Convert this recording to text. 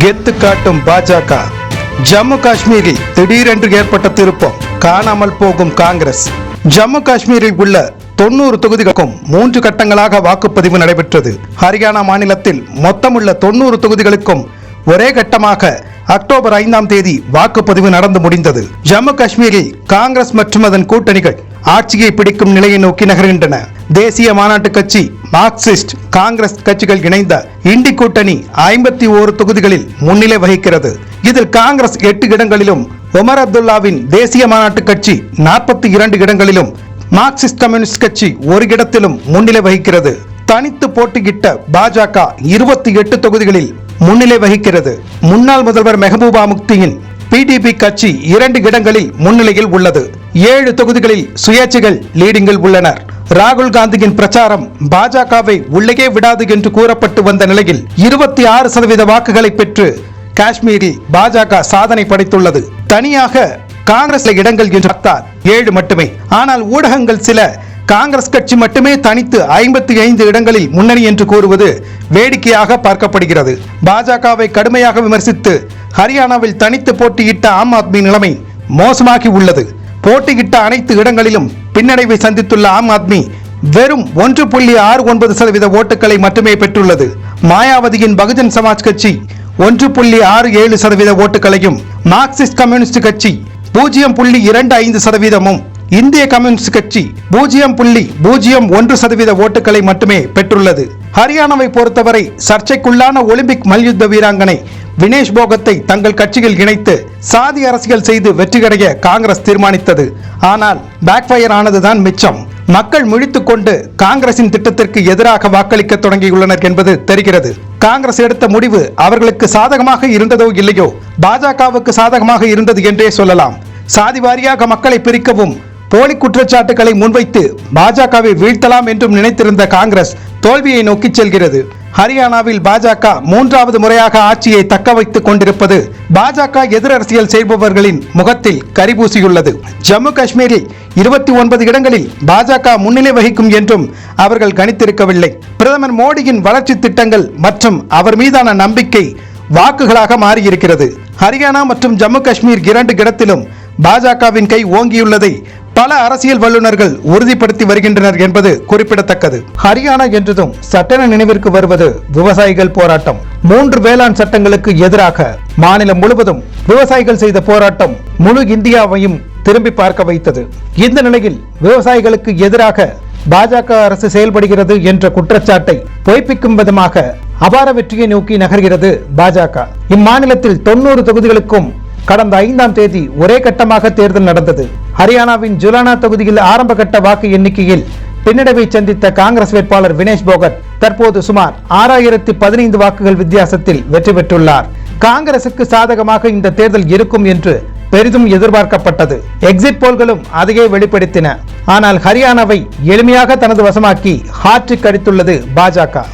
கெத்து காட்டும் பாஜக. ஜம்மு காஷ்மீரில் திடீரென்று ஏற்பட்ட திருப்பம். காணாமல் போகும் காங்கிரஸ். ஜம்மு காஷ்மீரில் உள்ள தொண்ணூறு தொகுதிகளுக்கும் மூன்று கட்டங்களாக வாக்குப்பதிவு நடைபெற்றது. ஹரியானா மாநிலத்தில் மொத்தமுள்ள தொண்ணூறு தொகுதிகளுக்கும் ஒரே கட்டமாக அக்டோபர் ஐந்தாம் தேதி வாக்குப்பதிவு நடந்து முடிந்தது. ஜம்மு காஷ்மீரில் காங்கிரஸ் மற்றும் அதன் கூட்டணிகள் ஆட்சியை பிடிக்கும் நிலையை நோக்கி நகர்கின்றன. தேசிய மாநாட்டு கட்சி மார்க்சிஸ்ட் காங்கிரஸ் கட்சிகள் இணைந்த இண்டி கூட்டணி ஐம்பத்தி ஓரு தொகுதிகளில் முன்னிலை வகிக்கிறது. இதில் காங்கிரஸ் எட்டு இடங்களிலும் ஒமர் அப்துல்லாவின் தேசிய மாநாட்டு கட்சி நாற்பத்தி இரண்டு இடங்களிலும் மார்க்சிஸ்ட் கம்யூனிஸ்ட் கட்சி ஒரு இடத்திலும் முன்னிலை வகிக்கிறது. தனித்து போட்டியிட்ட பாஜக இருபத்தி எட்டு தொகுதிகளில் முன்னிலை வகிக்கிறது. முன்னாள் முதல்வர் மெஹபூபா முக்தியின் பிடிபி கட்சி இரண்டு இடங்களில் முன்னிலையில் உள்ளது. ஏழு தொகுதிகளில் சுயேட்சைகள் லீடிங்கில் உள்ளனர். ராகுல் காந்தியின் பிரச்சாரம் பாஜகவை உள்ளே விடாது என்று கூறப்பட்டு வந்த நிலையில் இருபத்தி ஆறு சதவீத வாக்குகளை பெற்று காஷ்மீரில் பாஜக சாதனை படைத்துள்ளது. தனியாக காங்கிரஸ் இடங்கள் என்று பார்த்தால் ஏழு மட்டுமே. ஆனால் ஊடகங்கள் சில காங்கிரஸ் கட்சி மட்டுமே தனித்து ஐம்பத்தி ஐந்து இடங்களில் முன்னணி என்று கூறுவது வேடிக்கையாக பார்க்கப்படுகிறது. பாஜகவை கடுமையாக விமர்சித்து ஹரியானாவில் தனித்து போட்டியிட்ட ஆம் ஆத்மி நிலைமை மோசமாகி உள்ளது. போட்டியிட்ட அனைத்து இடங்களிலும் பின்னடைவை சந்தித்துள்ள ஆம் ஆத்மி வெறும் ஒன்று புள்ளி ஆறு ஒன்பது சதவீத ஓட்டுகளை மட்டுமே பெற்றுள்ளது. மாயாவதியின் பகுஜன் சமாஜ் கட்சி ஒன்று புள்ளி ஆறு ஏழு சதவீத ஓட்டுகளையும் மார்க்சிஸ்ட் கம்யூனிஸ்ட் கட்சி பூஜ்ஜியம் புள்ளி இரண்டு ஐந்து சதவீதமும் இந்திய கம்யூனிஸ்ட் கட்சி பூஜ்ஜியம் புள்ளி பூஜ்ஜியம் ஒன்று சதவீத ஓட்டுகளை மட்டுமே பெற்றுள்ளது. ஹரியானாவை பொறுத்தவரை சர்ச்சைக்குள்ளான ஒலிம்பிக் மல்யுத்த வீராங்கனை வினேஷ் போகத்தை தங்கள் கட்சியில் இணைத்து சாதி அரசியல் செய்து வெற்றியடைய காங்கிரஸ் தீர்மானித்தது. ஆனால் பேக்ஃபயர் ஆனதுதான் மிச்சம். மக்கள் முழித்துக் கொண்டு காங்கிரசின் திட்டத்திற்கு எதிராக வாக்களிக்க தொடங்கியுள்ளனர் என்பது தெரிகிறது. காங்கிரஸ் எடுத்த முடிவு அவர்களுக்கு சாதகமாக இருந்ததோ இல்லையோ பாஜகவுக்கு சாதகமாக இருந்தது என்றே சொல்லலாம். சாதி வாரியாக மக்களை பிரிக்கவும் போலி குற்றச்சாட்டுகளை முன்வைத்து பாஜகவை வீழ்த்தலாம் என்றும் நினைத்திருந்த காங்கிரஸ் தோல்வியை நோக்கி செல்கிறது. ஹரியானாவில் பாஜக மூன்றாவது முறையாக ஆட்சியை தக்க வைத்துக் கொண்டிருப்பது பாஜக எதிரரசியல் செய்பவர்களின் முகத்தில் கரிபூசியுள்ளது. ஜம்மு காஷ்மீரில் இருபத்தி ஒன்பது இடங்களில் பாஜக முன்னிலை வகிக்கும் என்றும் அவர்கள் கணித்திருக்கவில்லை. பிரதமர் மோடியின் வளர்ச்சி திட்டங்கள் மற்றும் அவர் மீதான நம்பிக்கை வாக்குகளாக மாறியிருக்கிறது. ஹரியானா மற்றும் ஜம்மு காஷ்மீர் இரண்டு இடத்திலும் பாஜகவின் கை ஓங்கியுள்ளதை பல அரசியல் வல்லுநர்கள் உறுதிப்படுத்தி வருகின்றனர் என்பது குறிப்பிடத்தக்கது. ஹரியானா என்றதும் சட்டென நினைவிற்கு வருவது விவசாயிகள் போராட்டம். மூன்று வேளாண் சட்டங்களுக்கு எதிராக மாநிலம் முழுவதும் விவசாயிகள் செய்த போராட்டம் முழு இந்தியாவையும் திரும்பி பார்க்க வைத்தது. இந்த நிலையில் விவசாயிகளுக்கு எதிராக பாஜக அரசு செயல்படுகிறது என்ற குற்றச்சாட்டை பொய்ப்பிக்கும் விதமாக அபார வெற்றியை நோக்கி நகர்கிறது பாஜக. இம்மாநிலத்தில் தொண்ணூறு தொகுதிகளுக்கும் கடந்த ஐந்தாம் தேதி ஒரே கட்டமாக தேர்தல் நடந்தது. ஹரியானாவின் ஜுலானா தொகுதியில் ஆரம்ப கட்ட வாக்கு எண்ணிக்கையில் பின்னடைவை சந்தித்த காங்கிரஸ் வேட்பாளர் வினேஷ் போகத் தற்போது சுமார் ஆறாயிரத்தி பதினைந்து வாக்குகள் வித்தியாசத்தில் வெற்றி பெற்றுள்ளார். காங்கிரசுக்கு சாதகமாக இந்த தேர்தல் இருக்கும் என்று பெரிதும் எதிர்பார்க்கப்பட்டது. எக்ஸிட் போல்களும் அதையே வெளிப்படுத்தின. ஆனால் ஹரியானாவை எளிமையாக தனது வசமாக்கி ஹாட்ரிக் அடித்துள்ளது பாஜக.